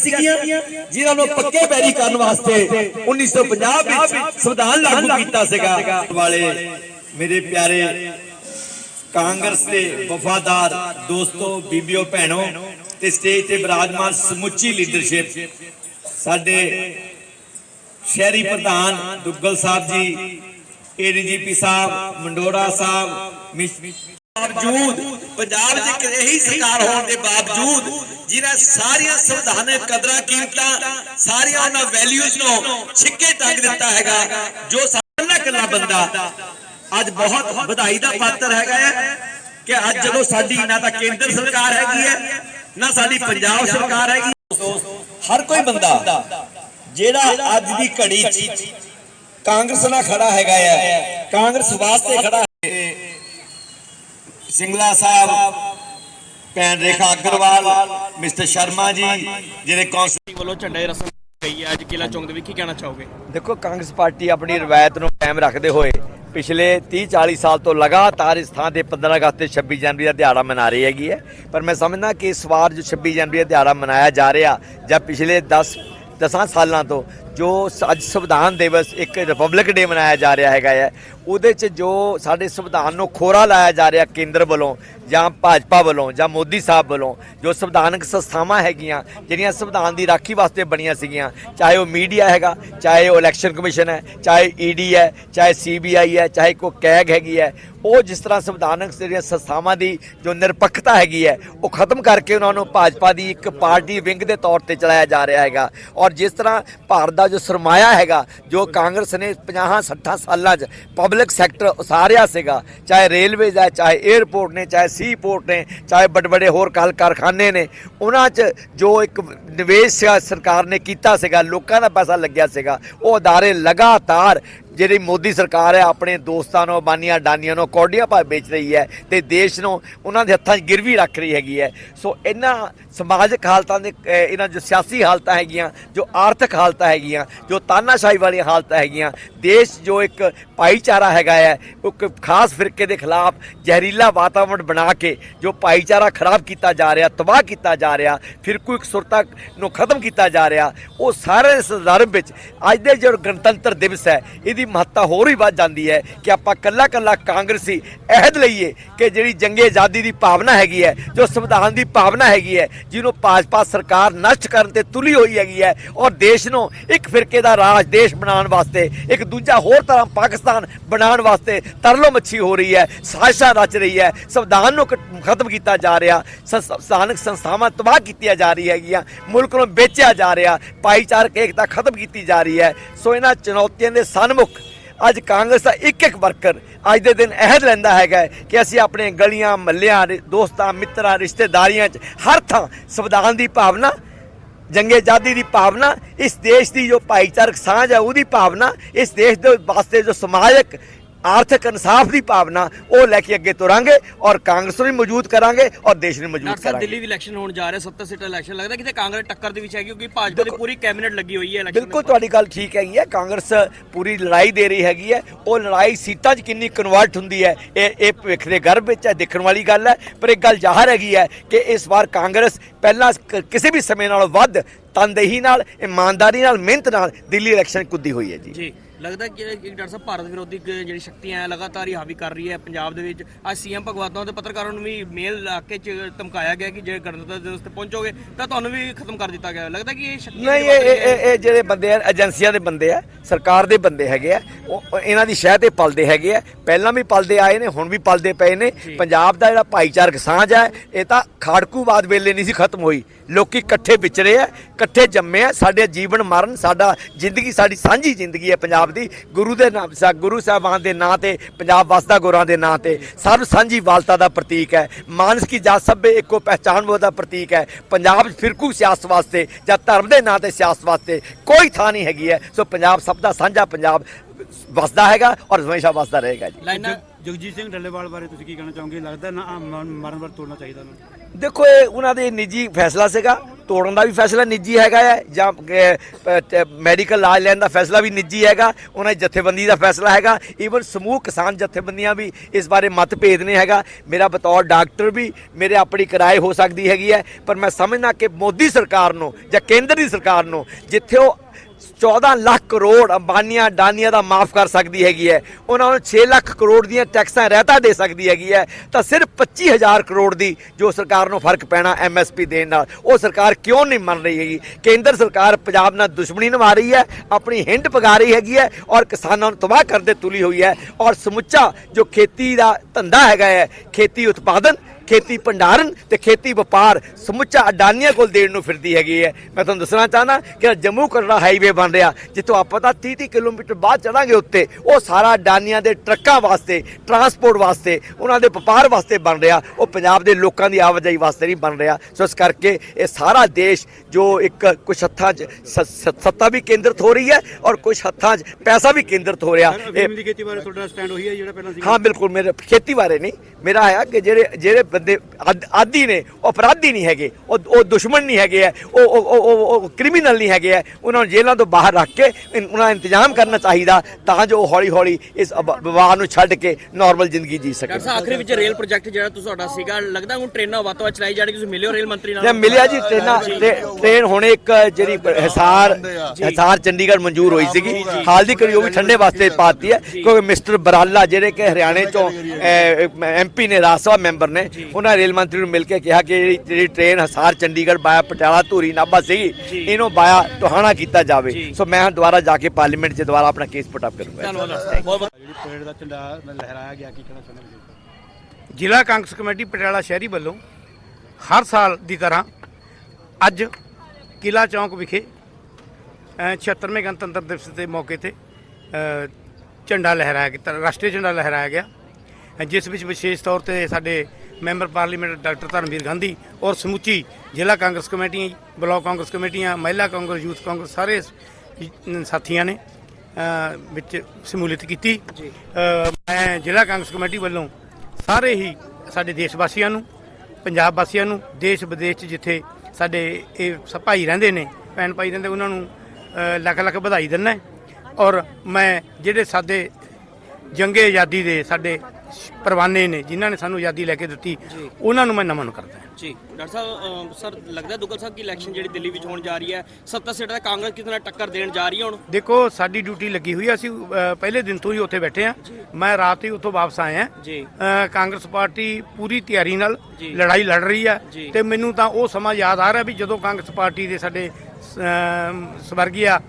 ਸੀਗੀਆਂ ਜਿਨ੍ਹਾਂ ਨੂੰ ਪੱਕੇ ਬੈਰੀ ਕਰਨ ਵਾਸਤੇ 1950 ਵਿੱਚ ਸੰਵਿਧਾਨ ਲਾਗੂ ਕੀਤਾ ਸੀਗਾ। ਵਾਲੇ ਮੇਰੇ ਪਿਆਰੇ ਕਾਂਗਰਸ ਦੇ ਵਫਾਦਾਰ ਦੋਸਤੋ ਬੀਬੀਓ ਭੈਣੋ ਤੇ ਸਟੇਜ ਤੇ ਬਿਰਾਜਮਾਨ ਸਮੁੱਚੀ ਲੀਡਰਸ਼ਿਪ ਸਾਡੇ ਸ਼ਹਿਰੀ ਪ੍ਰਧਾਨ ਦੁੱਗਲ ਸਾਹਿਬ ਜੀ ਏਡੀਜੀਪੀ ਸਾਹਿਬ ਮੰਡੋਰਾ ਸਾਹਿਬ ਮਿਸ- ਬਾਵਜੂਦ ਪੰਜਾਬ ਦੀ ਇਹੀ ਸਰਕਾਰ ਹੋਣ ਦੇ ਬਾਵਜੂਦ ਜਿਨ੍ਹਾਂ ਸਾਰੀਆਂ ਸੰਵਿਧਾਨਕ ਕਦਰਾਂ ਕੀਮਤਾਂ, ਸਾਰੀਆਂ ਉਹਨਾਂ ਵੈਲਿਊਜ਼ ਨੂੰ ਛਿੱਕੇ ਟੰਗ ਦਿੱਤਾ ਹੈਗਾ, ਜੋ ਸਾਡਾ ਕੱਲਾ ਬੰਦਾ। ਅੱਜ ਬਹੁਤ ਵਧਾਈ ਦਾ ਪਾਤਰ ਹੈਗਾ ਹੈ ਕਿ ਅੱਜ ਜਦੋਂ ਸਾਡੀ ਨਾ ਤਾਂ ਕੇਂਦਰ ਸਰਕਾਰ ਹੈਗੀ ਹੈ, ਨਾ ਸਾਡੀ ਪੰਜਾਬ ਸਰਕਾਰ ਹੈਗੀ। ਹਰ ਕੋਈ ਬੰਦਾ, ਜਿਹੜਾ ਅੱਜ ਦੀ ਘੜੀ 'ਚ ਕਾਂਗਰਸ ਨਾਲ ਖੜਾ ਹੈਗਾ ਹੈ, ਕਾਂਗਰਸ ਵਾਸਤੇ ਖੜਾ ਹੈ ਸਿੰਗਲਾ ਸਾਹਿਬ, ਭੈਣ ਰੇਖਾ ਅਗਰਵਾਲ, ਮਿਸਟਰ ਸ਼ਰਮਾ ਜੀ ਜਿਹੜੇ ਕੌਂਸਲ ਵੱਲੋਂ ਝੰਡੇ ਰਸਮ ਗਈ ਹੈ ਅੱਜ ਕਿਲਾ ਚੌਂਕ ਦੇ ਵਿੱਚ, ਕੀ ਕਹਿਣਾ ਚਾਹੋਗੇ? ਦੇਖੋ, ਕਾਂਗਰਸ ਪਾਰਟੀ ਆਪਣੀ ਰਵਾਇਤ ਨੂੰ ਕਾਇਮ ਰੱਖਦੇ ਹੋਏ ਪਿਛਲੇ 30 40 ਸਾਲ ਤੋਂ ਲਗਾਤਾਰ ਇਸ ਥਾਂ ਤੇ 15 ਅਗਸਤ ਤੇ 26 ਜਨਵਰੀ ਦਾ ਦਿਹਾੜਾ ਮਨਾ ਰਹੀ ਹੈਗੀ ਹੈ। ਪਰ ਮੈਂ ਸਮਝਦਾ ਕਿ ਇਸ ਵਾਰ ਜੋ 26 ਜਨਵਰੀ ਦਾ ਦਿਹਾੜਾ ਮਨਾਇਆ ਜਾ ਰਿਹਾ ਜਾਂ ਪਿਛਲੇ 10 ਦਸਾਂ ਸਾਲਾਂ ਤੋਂ ਜੋ ਸ- ਅੱਜ ਸੰਵਿਧਾਨ ਦਿਵਸ ਇੱਕ ਰਿਪਬਲਿਕ ਡੇ ਮਨਾਇਆ ਜਾ ਰਿਹਾ ਹੈਗਾ ਹੈ, ਉਹਦੇ 'ਚ ਜੋ ਸਾਡੇ ਸੰਵਿਧਾਨ ਨੂੰ ਖੋਰਾ ਲਾਇਆ ਜਾ ਰਿਹਾ ਕੇਂਦਰ ਵੱਲੋਂ ਜਾਂ ਭਾਜਪਾ ਵੱਲੋਂ ਜਾਂ ਮੋਦੀ ਸਾਹਿਬ ਵੱਲੋਂ, ਜੋ ਸੰਵਿਧਾਨਕ ਸੰਸਥਾਵਾਂ ਹੈਗੀਆਂ, ਜਿਹੜੀਆਂ ਸੰਵਿਧਾਨ ਦੀ ਰਾਖੀ ਵਾਸਤੇ ਬਣੀਆਂ ਸੀਗੀਆਂ, ਚਾਹੇ ਉਹ ਮੀਡੀਆ ਹੈਗਾ, ਚਾਹੇ ਉਹ ਇਲੈਕਸ਼ਨ ਕਮਿਸ਼ਨ ਹੈ, ਚਾਹੇ ਈਡੀ ਹੈ, ਚਾਹੇ ਸੀਬੀਆਈ ਹੈ, ਚਾਹੇ ਕੋਈ ਕੈਗ ਹੈਗੀ ਹੈ, ਉਹ ਜਿਸ ਤਰ੍ਹਾਂ ਸੰਵਿਧਾਨਕ ਜਿਹੜੀਆਂ ਸੰਸਥਾਵਾਂ ਦੀ ਜੋ ਨਿਰਪੱਖਤਾ ਹੈਗੀ ਹੈ, ਉਹ ਖਤਮ ਕਰਕੇ ਉਹਨਾਂ ਨੂੰ ਭਾਜਪਾ ਦੀ ਇੱਕ ਪਾਰਟੀ ਵਿੰਗ ਦੇ ਤੌਰ ਤੇ ਚਲਾਇਆ ਜਾ ਰਿਹਾ ਹੈਗਾ। ਔਰ ਜਿਸ ਤਰ੍ਹਾਂ ਭਾਰਤ ਦਾ ਜੋ ਸਰਮਾਇਆ ਹੈਗਾ ਜੋ ਕਾਂਗਰਸ ਨੇ 50 60 ਸਾਲਾਂ 'ਚ ਪਬਲਿਕ ਸੈਕਟਰ ਉਸਾਰਿਆ ਸੀਗਾ ਚਾਹੇ ਰੇਲਵੇਜ਼ ਹੈ ਚਾਹੇ 에ਅਰਪੋਰਟ ਨੇ ਚਾਹੇ ਸੀ ਪੋਰਟ ਨੇ ਚਾਹੇ ਵੱਡੇ ਵੱਡੇ ਹੋਰ ਕਲ ਕਾਰਖਾਨੇ ਨੇ ਉਹਨਾਂ 'ਚ ਜੋ ਇੱਕ ਨਿਵੇਸ਼ ਸਰਕਾਰ ਨੇ ਕੀਤਾ ਸੀਗਾ ਲੋਕਾਂ ਦਾ ਪੈਸਾ ਲੱਗਿਆ ਸੀਗਾ ਉਹ ਅਦਾਰੇ ਲਗਾਤਾਰ ਜਿਹੜੀ ਮੋਦੀ ਸਰਕਾਰ ਹੈ, ਆਪਣੇ ਦੋਸਤਾਂ ਨੂੰ ਬਾਨੀਆਂ ਡਾਨੀਆਂ ਨੂੰ ਕੌਡੀਆਂ ਪਾ ਵੇਚ ਰਹੀ ਹੈ ਤੇ ਦੇਸ਼ ਨੂੰ ਉਹਨਾਂ ਦੇ ਹੱਥਾਂ 'ਚ ਗਿਰਵੀ ਰੱਖ ਰਹੀ ਹੈਗੀ ਹੈ। ਸੋ ਇਹਨਾਂ ਸਮਾਜਿਕ ਹਾਲਤਾਂ ਦੇ ਇਹਨਾਂ ਜੋ ਸਿਆਸੀ ਹਾਲਤਾਂ ਹੈਗੀਆਂ, ਜੋ ਆਰਥਿਕ ਹਾਲਤਾਂ ਹੈਗੀਆਂ, ਜੋ ਤਾਨਾਸ਼ਾਹੀ ਵਾਲੀਆਂ ਹਾਲਤਾਂ ਹੈਗੀਆਂ, ਦੇਸ਼ ਜੋ ਇੱਕ ਭਾਈਚਾਰਾ ਹੈਗਾ ਹੈ, ਉਹ ਇੱਕ ਖਾਸ ਫਿਰਕੇ ਦੇ ਖਿਲਾਫ ਜ਼ਹਿਰੀਲਾ ਵਾਤਾਵਰਣ ਬਣਾ ਕੇ ਜੋ ਭਾਈਚਾਰਾ ਖਰਾਬ ਕੀਤਾ ਜਾ ਰਿਹਾ, ਤਬਾਹ ਕੀਤਾ ਜਾ ਰਿਹਾ ਫਿਰਕੂ ਇਕਸੁਰਤਾ ਨੂੰ ਖਤਮ ਕੀਤਾ ਜਾ ਰਿਹਾ, ਉਹ ਸਾਰੇ ਸੰਦਰਭ ਵਿੱਚ ਅੱਜ ਦੇ ਜੋ ਗਣਤੰਤਰ ਦਿਵਸ ਹੈ, ਇਹਦੀ ਮਹੱਤਤਾ ਹੋਰ ਵੀ ਵੱਧ ਜਾਂਦੀ ਹੈ ਕਿ ਆਪਾਂ ਕੱਲਾ ਕੱਲਾ ਕਾਂਗਰਸੀ ਅਹਿਦ ਲਈਏ ਕਿ ਜਿਹੜੀ ਜੰਗੇ ਆਜ਼ਾਦੀ ਦੀ ਭਾਵਨਾ ਹੈਗੀ ਹੈ, ਜੋ ਸੰਵਿਧਾਨ ਦੀ ਭਾਵਨਾ ਹੈਗੀ ਹੈ, ਜਿਹਨੂੰ ਭਾਜਪਾ ਸਰਕਾਰ ਨਸ਼ਟ ਕਰਨ ਤੇ ਤੁਲੀ ਹੋਈ ਹੈਗੀ ਹੈ ਔਰ ਦੇਸ਼ ਨੂੰ ਇੱਕ ਫਿਰਕੇ ਦਾ ਰਾਜ, ਦੇਸ਼ ਬਣਾਉਣ ਵਾਸਤੇ ਇੱਕ ਦੂਜਾ ਹੋਰ ਤਰ੍ਹਾਂ ਪਾਕਿਸਤਾਨ ਬਣਾਉਣ ਵਾਸਤੇ ਤਰਲੋ ਮੱਛੀ ਹੋ ਰਹੀ ਹੈ, ਸਾਜ਼ਿਸ਼ਾਂ ਰਚ ਰਹੀ ਹੈ, ਸੰਵਿਧਾਨ ਨੂੰ ਖਤਮ ਕੀਤਾ ਜਾ ਰਿਹਾ ਸਥਾਨਕ ਸੰਸਥਾਵਾਂ ਤਬਾਹ ਕੀਤੀਆਂ ਜਾ ਰਹੀ ਹੈਗੀਆਂ, ਮੁਲਕ ਨੂੰ ਵੇਚਿਆ ਜਾ ਰਿਹਾ, ਭਾਈਚਾਰਕ ਏਕਤਾ ਖਤਮ ਕੀਤੀ ਜਾ ਰਹੀ ਹੈ। ਸੋ ਇਹਨਾਂ ਚੁਣੌਤੀਆਂ ਦੇ ਸਨਮੁਖ ਅੱਜ ਕਾਂਗਰਸ ਦਾ ਇੱਕ ਇੱਕ ਵਰਕਰ ਅੱਜ ਦੇ ਦਿਨ ਅਹਿਦ ਲੈਂਦਾ ਹੈਗਾ ਕਿ ਅਸੀਂ ਆਪਣੇ ਗਲੀਆਂ, ਮੱਲਿਆਂ ਦੋਸਤਾਂ, ਮਿੱਤਰਾਂ, ਰਿਸ਼ਤੇਦਾਰੀਆਂ 'ਚ ਹਰ ਥਾਂ ਸੰਵਿਧਾਨ ਦੀ ਭਾਵਨਾ ਜੰਗੇ ਆਜ਼ਾਦੀ ਦੀ ਭਾਵਨਾ, ਇਸ ਦੇਸ਼ ਦੀ ਜੋ ਭਾਈਚਾਰਕ ਸਾਂਝ ਹੈ, ਉਹਦੀ ਭਾਵਨਾ, ਇਸ ਦੇਸ਼ ਦੇ ਵਾਸਤੇ ਜੋ ਸਮਾਜਿਕ ਆਰਥਿਕ ਇਨਸਾਫ ਦੀ ਭਾਵਨਾ ਉਹ ਲੈ ਕੇ ਅੱਗੇ ਤੁਰਾਂਗੇ ਔਰ ਕਾਂਗਰਸ ਨੂੰ ਵੀ ਮੌਜੂਦ ਕਰਾਂਗੇ ਔਰ ਦੇਸ਼ ਨੂੰ ਮੌਜੂਦ ਕਰਾਂਗੇ। ਦਿੱਲੀ ਵੀ ਇਲੈਕਸ਼ਨ ਹੋਣ ਜਾ ਰਿਹਾ 70 ਸੀਟਾਂ ਇਲੈਕਸ਼ਨ ਲੱਗਦਾ ਕਿਤੇ ਕਾਂਗਰਸ ਟੱਕਰ ਦੇ ਵਿੱਚ ਹੈ ਕਿਉਂਕਿ ਭਾਜਪਾ ਦੀ ਪੂਰੀ ਕੈਬਨਿਟ ਲੱਗੀ ਹੋਈ ਹੈ ਇਲੈਕਸ਼ਨ ਬਿਲਕੁਲ ਤੁਹਾਡੀ ਗੱਲ ਠੀਕ ਹੈਗੀ ਹੈ ਕਾਂਗਰਸ ਪੂਰੀ ਲੜਾਈ ਦੇ ਰਹੀ ਹੈਗੀ ਹੈ ਉਹ ਲੜਾਈ ਸੀਟਾਂ 'ਚ ਕਿੰਨੀ ਕਨਵਰਟ ਹੁੰਦੀ ਹੈ ਇਹ ਇਹ ਭਵਿੱਖ ਦੇ ਗਰਭ ਵਿੱਚ ਹੈ ਦੇਖਣ ਵਾਲੀ ਗੱਲ ਹੈ ਪਰ ਇੱਕ ਗੱਲ ਜ਼ਾਹਰ ਹੈਗੀ ਹੈ ਕਿ ਇਸ ਵਾਰ ਕਾਂਗਰਸ ਪਹਿਲਾਂ ਕਿਸੇ ਵੀ ਸਮੇਂ ਨਾਲੋਂ ਵੱਧ ਤਨਦੇਹੀ ਨਾਲ ਇਮਾਨਦਾਰੀ ਨਾਲ ਮਿਹਨਤ ਨਾਲ ਦਿੱਲੀ ਇਲੈਕਸ਼ਨ ਕੁੱਦੀ ਹੋਈ ਹੈ ਜੀ। ਜੀ। ਲੱਗਦਾ ਕਿ ਡਾਕਟਰ ਸਾਹਿਬ ਭਾਰਤ ਵਿਰੋਧੀ ਜਿਹੜੀ ਸ਼ਕਤੀਆਂ ਹੈ ਲਗਾਤਾਰ ਹੀ ਹਾਵੀ ਕਰ ਰਹੀ ਹੈ ਪੰਜਾਬ ਦੇ ਵਿੱਚ। ਅੱਜ ਸੀਐਮ ਭਗਵੰਤ ਦੇ ਪੱਤਰਕਾਰਾਂ ਨੂੰ ਵੀ ਮੇਲ ਲਾ ਕੇ ਚ ਧਮਕਾਇਆ ਗਿਆ ਕਿ ਜੇ ਗਣਤੰਤਰ ਦਿਵਸ ਤੇ ਪਹੁੰਚੋਗੇ ਤਾਂ ਤੁਹਾਨੂੰ ਵੀ ਖਤਮ ਕਰ ਦਿੱਤਾ ਗਿਆ। ਲੱਗਦਾ ਕਿ ਇਹ ਸ਼ਕਤੀਆਂ ਨਹੀਂ ਇਹ ਇਹ- ਜਿਹੜੇ ਬੰਦੇ ਆ ਏਜੰਸੀਆਂ ਦੇ ਬੰਦੇ ਆ ਸਰਕਾਰ ਦੇ ਬੰਦੇ ਹੈਗੇ ਆ ਉਹ ਉਹ ਇਹਨਾਂ ਦੀ ਸ਼ਹਿ ਤੇ ਪਲਦੇ ਹੈਗੇ ਆ। ਪਹਿਲਾਂ ਵੀ ਪਲਦੇ ਆਏ ਨੇ ਹੁਣ ਵੀ ਪਲਦੇ ਪਏ ਨੇ। ਪੰਜਾਬ ਦਾ ਜਿਹੜਾ ਭਾਈਚਾਰਕ ਸਾਂਝ ਹੈ ਇਹ ਤਾਂ ਖਾੜਕੂਵਾਦ ਵੇਲੇ ਨਹੀਂ ਸੀ ਖਤਮ ਹੋਈ। ਲੋਕੀ ਇਕੱਠੇ ਵਿਚਰੇ ਆ ਇਕੱਠੇ ਜੰਮੇ ਆ। ਸਾਡੇ ਜੀਵਨ ਮਰਨ ਸਾਡਾ ਜ਼ਿੰਦਗੀ ਸਾਡੀ ਸਾਂਝੀ ਜ਼ਿੰਦਗੀ ਹੈ ਪੰਜਾਬ ਦੀ ਗੁਰੂ ਦੇ ਨਾਮ ਸਾ ਗੁਰੂ ਸਾਹਿਬਾਨ ਦੇ ਨਾਂ ਤੇ ਪੰਜਾਬ ਵਸਦਾ ਗੁਰਾਂ ਦੇ ਨਾਂ ਤੇ ਸਰਬ ਸਾਂਝੀ ਵਾਲਤਾ ਦਾ ਪ੍ਰਤੀਕ ਹੈ। ਮਾਨਸ ਕੀ ਜਾਤ ਸਭੇ ਇੱਕੋ ਪਹਿਚਾਨ ਉਹ ਦਾ ਪ੍ਰਤੀਕ ਹੈ। ਪੰਜਾਬ ਫਿਰਕੂ ਸਿਆਸਤ ਵਾਸਤੇ ਜਾਂ ਧਰਮ ਦੇ ਨਾਂ ਤੇ ਸਿਆਸਤ ਵਾਸਤੇ ਕੋਈ ਥਾਂ ਨਹੀਂ ਹੈਗੀ ਹੈ। ਸੋ ਪੰਜਾਬ ਸਭ ਦਾ ਸਾਂਝਾ ਪੰਜਾਬ ਵਸਦਾ ਹੈਗਾ ਔਰ ਹਮੇਸ਼ਾ ਵਸਦਾ ਰਹੇਗਾ ਜੀ। ਜਗਜੀਤ ਸਿੰਘ ਡੱਲੇਵਾਲ ਬਾਰੇ ਤੁਸੀਂ ਕੀ ਕਹਿਣਾ ਚਾਹੋਗੇ? ਲੱਗਦਾ ਨਾ ਮਰਨ ਮਰਨ ਵਰ ਤੋੜਨਾ ਚਾਹੀਦਾ ਉਹਨੂੰ ਦੇਖੋ, ਇਹ ਉਹਨਾਂ ਦੇ ਨਿੱਜੀ ਫੈਸਲਾ ਸੀਗਾ। ਤੋੜਨ ਦਾ ਵੀ ਫੈਸਲਾ ਨਿੱਜੀ ਹੈਗਾ ਹੈ ਜਾਂ ਮੈਡੀਕਲ ਇਲਾਜ ਲੈਣ ਦਾ ਫੈਸਲਾ ਵੀ ਨਿੱਜੀ ਹੈਗਾ। ਉਹਨਾਂ ਦੀ ਜਥੇਬੰਦੀ ਦਾ ਫੈਸਲਾ ਹੈਗਾ। ਈਵਨ ਸਮੂਹ ਕਿਸਾਨ ਜਥੇਬੰਦੀਆਂ ਵੀ ਇਸ ਬਾਰੇ ਮਤਭੇਦ ਨਹੀਂ ਹੈਗਾ। ਮੇਰਾ ਬਤੌਰ ਡਾਕਟਰ ਵੀ ਮੇਰੇ ਆਪਣੀ ਕਿਰਾਏ ਹੋ ਸਕਦੀ ਹੈਗੀ ਹੈ। ਪਰ ਮੈਂ ਸਮਝਦਾ ਕਿ ਮੋਦੀ ਸਰਕਾਰ ਨੂੰ ਜਾਂ ਕੇਂਦਰ ਦੀ ਸਰਕਾਰ ਨੂੰ, ਜਿੱਥੇ ਉਹ 14 ਲੱਖ ਕਰੋੜ ਅੰਬਾਨੀਆਂ ਡਾਨੀਆਂ ਦਾ ਮਾਫ ਕਰ ਸਕਦੀ ਹੈਗੀ ਹੈ। ਉਹਨਾਂ ਨੂੰ 6 ਲੱਖ ਕਰੋੜ ਦੀਆਂ ਟੈਕਸਾਂ ਰਹਿਤਾ ਦੇ ਸਕਦੀ ਹੈਗੀ ਹੈ। ਤਾਂ ਸਿਰਫ 25000 ਕਰੋੜ ਦੀ ਜੋ ਸਰਕਾਰ ਨੂੰ ਫ਼ਰਕ ਪੈਣਾ ਐਮਐਸਪੀ ਦੇਣ ਨਾਲ, ਉਹ ਸਰਕਾਰ ਕਿਉਂ ਨਹੀਂ ਮੰਨ ਰਹੀ ਹੈਗੀ? ਕੇਂਦਰ ਸਰਕਾਰ ਪੰਜਾਬ ਨਾਲ ਦੁਸ਼ਮਣੀ ਨਿਭਾ ਰਹੀ ਹੈ, ਆਪਣੀ ਹਿੰਡ ਪਗਾ ਰਹੀ ਹੈਗੀ ਹੈ ਔਰ ਕਿਸਾਨਾਂ ਨੂੰ ਤਬਾਹ ਕਰਦੇ ਤੁਲੀ ਹੋਈ ਹੈ। ਔਰ ਸਮੁੱਚਾ ਜੋ ਖੇਤੀ ਦਾ ਧੰਦਾ ਹੈਗਾ ਹੈ, ਖੇਤੀ ਉਤਪਾਦਨ ਖੇਤੀ ਭੰਡਾਰਨ ਤੇ ਖੇਤੀ ਵਪਾਰ ਸਮੁੱਚਾ ਅਡਾਨੀਆਂ ਕੋਲ ਦੇਣ ਨੂੰ ਫਿਰਦੀ ਹੈਗੀ ਹੈ। ਮੈਂ ਤੁਹਾਨੂੰ ਦੱਸਣਾ ਚਾਹਨਾ ਕਿ ਜੰਮੂ ਕਟੜਾ ਹਾਈਵੇ ਬਣ ਰਿਹਾ ਜਿੱਥੋਂ ਆਪਾਂ ਤਾਂ 30 30 ਕਿਲੋਮੀਟਰ ਬਾਅਦ ਚੜਾਂਗੇ ਉੱਤੇ ਉਹ ਸਾਰਾ ਅਡਾਨੀਆਂ ਦੇ ਟਰੱਕਾਂ ਵਾਸਤੇ ਟਰਾਂਸਪੋਰਟ ਵਾਸਤੇ ਉਹਨਾਂ ਦੇ ਵਪਾਰ ਵਾਸਤੇ ਬਣ ਰਿਹਾ ਉਹ ਪੰਜਾਬ ਦੇ ਲੋਕਾਂ ਦੀ ਆਵਾਜਾਈ ਵਾਸਤੇ ਨਹੀਂ ਬਣ ਰਿਹਾ। ਸੋ ਇਸ ਕਰਕੇ ਇਹ ਸਾਰਾ ਦੇਸ਼ ਜੋ ਇੱਕ ਕੁਛ ਹੱਥਾਂ 'ਚ ਸੱਤਾ ਵੀ ਕੇਂਦਰਿਤ ਹੋ ਰਹੀ ਹੈ ਔਰ ਕੁਛ ਹੱਥਾਂ 'ਚ ਪੈਸਾ ਵੀ ਕੇਂਦਰਿਤ ਹੋ ਰਿਹਾ। ਇਹ ਅਫੀਮ ਦੀ ਖੇਤੀ ਬਾਰੇ ਤੁਹਾਡਾ ਸਟੈਂਡ ਉਹੀ ਹੈ ਜਿਹੜਾ ਪਹਿਲਾਂ ਸੀ ਹਾਂ ਬਿਲਕੁਲ ਮੇਰੇ ਖੇਤੀ ਬਾਰੇ ਨਹੀਂ। ਮੇਰਾ ਹੈ ਕਿ ਜਿਹੜੇ ਜਿਹੜੇ ਬੰਦੇ ਆਦ- ਨੇ ਉਹ ਅਪਰਾਧੀ ਨਹੀਂ ਹੈਗੇ ਉਹ ਉਹ ਦੁਸ਼ਮਣ ਨਹੀਂ ਹੈਗੇ ਹੈ ਉਹ ਉਹ ਉਹ- ਕ੍ਰਿਮੀਨਲ ਨਹੀਂ ਹੈਗੇ ਹੈ ਉਹਨਾਂ ਨੂੰ ਜੇਲ੍ਹਾਂ ਤੋਂ ਬਾਹਰ ਰੱਖ ਕੇ ਉਹਨਾਂ ਦਾ ਇੰਤਜ਼ਾਮ ਕਰਨਾ ਚਾਹੀਦਾ ਤਾਂ ਜੋ ਹੌਲੀ ਹੌਲੀ ਇਸ ਵਿਵਾਹ ਨੂੰ ਛੱਡ ਕੇ ਨਾਰਮਲ ਜ਼ਿੰਦਗੀ ਜੀ ਸਕਣ। ਡਾਕਟਰ ਆਖਰੀ ਵਿੱਚ ਰੇਲ ਪ੍ਰੋਜੈਕਟ ਜਿਹੜਾ ਤੁਹਾਡਾ ਸੀਗਾ ਲੱਗਦਾ ਹੁਣ ਟ੍ਰੇਨਾਂ ਵੱਧ ਚਲਾਈ ਜਾਣੀ ਤੁਸੀਂ ਮਿਲੇ ਹੋ ਰੇਲ ਮੰਤਰੀ ਨਾਲ। ਮਿਲਿਆ ਜੀ ਟ੍ਰੇਨਾਂ ਟ੍ਰੇ- ਟ੍ਰੇਨ ਹੁਣ ਇੱਕ ਜਿਹੜੀ ਹਿਸਾਰ ਹਿਸਾਰ ਚੰਡੀਗੜ੍ਹ ਮਨਜ਼ੂਰ ਹੋਈ ਸੀਗੀ। ਹਾਲ ਦੀ ਕਰੀ ਉਹ ਵੀ ਠੰਡੇ ਵਾਸਤੇ ਪਾਤੀ ਹੈ ਕਿਉਂਕਿ ਮਿਸਟਰ ਬਰਾਲਾ ਜਿਹੜੇ ਕਿ ਹਰਿਆਣੇ ਚੋਂ ਐਮਪੀ ਨੇ ਰਾਜ ਸਭਾ ਮੈਂਬਰ ਨੇ ਉਹਨਾਂ ਰੇਲ ਮੰਤਰੀ ਨੂੰ ਮਿਲ ਕੇ ਕਿਹਾ ਕਿ ਜਿਹੜੀ- ਜਿਹੜੀ ਟ੍ਰੇਨ ਹਿਸਾਰ ਚੰਡੀਗੜ੍ਹ ਬਾਇਆ ਪਟਿਆਲਾ ਧੂਰੀ ਨਾਭਾ ਸੀਗੀ ਇਹਨੂੰ ਬਾਇਆ ਟੋਹਾਣਾ ਕੀਤਾ ਜਾਵੇ। ਸੋ ਮੈਂ ਦੁਬਾਰਾ ਜਾ ਕੇ ਪਾਰਲੀਮੈਂਟ 'ਚ ਦੁਬਾਰਾ ਆਪਣਾ ਕੇਸ ਪੁੱਟ ਅਪ ਕਰੂੰਗਾ। ਧੰਨਵਾਦ। ਡਾਕਟਰ ਸਾਹਿਬ ਬਹੁਤ ਬਹੁਤ ਜਿਹੜੀ ਪਰੇਡ ਦਾ ਝੰਡਾ ਲਹਿਰਾਇਆ ਗਿਆ ਕੀ ਕਹਿਣਾ ਚਾਹੁੰਦੇ ਹੋ ਜ਼ਿਲ੍ਹਾ ਕਾਂਗਰਸ ਕਮੇਟੀ ਪਟਿਆਲਾ ਸ਼ਹਿਰੀ ਵੱਲੋਂ ਹਰ ਸਾਲ ਦੀ ਤਰ੍ਹਾਂ ਅੱਜ ਕਿਲਾ ਚੌਂਕ ਵਿਖੇ ਅ, 76ਵੇਂ ਗਣਤੰਤਰ ਦਿਵਸ ਦੇ ਮੌਕੇ ਤੇ ਝੰਡਾ ਲਹਿਰਾਇਆ ਗਿਆ ਰਾਸ਼ਟਰੀ ਝੰਡਾ ਲਹਿਰਾਇਆ ਗਿਆ ਜਿਸ ਵਿੱਚ ਵਿਸ਼ੇਸ਼ ਤੌਰ ਤੇ ਸਾਡੇ member parliament doctor Dharamvir Gandhi ਔਰ ਸਮੁੱਚੀ ਜ਼ਿਲ੍ਹਾ ਕਾਂਗਰਸ ਕਮੇਟੀਆਂ ਬਲਾਕ ਕਾਂਗਰਸ ਕਮੇਟੀਆਂ ਮਹਿਲਾ ਕਾਂਗਰਸ ਯੂਥ ਕਾਂਗਰਸ ਸਾਰੇ ਸਾਥੀਆਂ ਨੇ ਵਿੱਚ ਸਮੂਲੀਅਤ ਕੀਤੀ। ਮੈਂ ਜ਼ਿਲ੍ਹਾ ਕਾਂਗਰਸ ਕਮੇਟੀ ਵੱਲੋਂ ਸਾਰੇ ਹੀ ਸਾਡੇ ਦੇਸ਼ ਵਾਸੀਆਂ ਨੂੰ ਪੰਜਾਬ ਵਾਸੀਆਂ ਨੂੰ ਦੇਸ਼ ਵਿਦੇਸ਼ 'ਚ ਜਿੱਥੇ ਸਾਡੇ ਇਹ ਭਾਈ ਰਹਿੰਦੇ ਨੇ ਭੈਣ ਭਾਈ ਰਹਿੰਦੇ ਉਹਨਾਂ ਨੂੰ ਲੱਖ ਲੱਖ ਵਧਾਈ ਦਿੰਦਾ। ਔਰ ਮੈਂ ਜਿਹੜੇ ਸਾਡੇ ਜੰਗੇ ਆਜ਼ਾਦੀ ਦੇ ਸਾਡੇ ਪਰਵਾਨੇ ਨੇ ਜਿਨ੍ਹਾਂ ਨੇ ਸਾਨੂੰ ਆਜ਼ਾਦੀ ਲੈ ਕੇ ਦਿੱਤੀ ਉਹਨਾਂ ਨੂੰ ਮੈਂ ਨਮਨ ਕਰਦਾ ਜੀ ਡਾਕਟਰ ਸਾਹਿਬ ਸਰ ਲੱਗਦਾ ਦੁੱਗਲ ਸਾਹਿਬ ਕਿ ਇਲੈਕਸ਼ਨ ਜਿਹੜੀ ਦਿੱਲੀ ਵਿੱਚ ਹੋਣ ਜਾ ਰਹੀ ਹੈ 70 ਸੀਟਾਂ ਦਾ ਕਾਂਗਰਸ ਕਿਸ ਨਾਲ ਟੱਕਰ ਦੇਣ ਜਾ ਰਹੀ ਹੈ ਹੁਣ? ਦੇਖੋ ਸਾਡੀ ਡਿਊਟੀ ਲੱਗੀ ਹੋਈ ਹੈ ਅਸੀਂ ਪਹਿਲੇ ਦਿਨ ਤੋਂ ਹੀ ਉੱਥੇ ਬੈਠੇ ਆ ਮੈਂ ਰਾਤ ਹੀ ਉੱਥੋਂ ਵਾਪਸ ਆਇਆ। ਜੀ। ਕਾਂਗਰਸ ਪਾਰਟੀ ਪੂਰੀ ਤਿਆਰੀ ਨਾਲ। ਲੜਾਈ ਲੜ ਰਹੀ ਹੈ। ਤੇ ਮੈਨੂੰ ਤਾਂ ਉਹ ਸਮਾਂ ਯਾਦ ਆ ਰਿਹਾ ਵੀ ਜਦੋਂ ਕਾਂਗਰਸ ਪਾਰਟੀ ਦੇ ਸਾਡੇ ਸਵਰਗੀਆ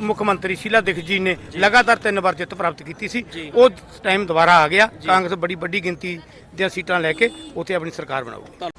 ਮੁੱਖ ਮੰਤਰੀ ਸ਼ੀਲਾ ਦੀਕਸ਼ਿਤ ਜੀ ਨੇ ਲਗਾਤਾਰ ਤਿੰਨ ਵਾਰ ਜਿੱਤ ਪ੍ਰਾਪਤ ਕੀਤੀ ਸੀ। ਉਹ ਟਾਈਮ ਦੁਬਾਰਾ ਆ ਗਿਆ। ਕਾਂਗਰਸ ਬੜੀ ਵੱਡੀ ਗਿਣਤੀ ਦੀਆਂ ਸੀਟਾਂ ਲੈ ਕੇ ਉੱਥੇ ਆਪਣੀ ਸਰਕਾਰ ਬਣਾਊਗੀ।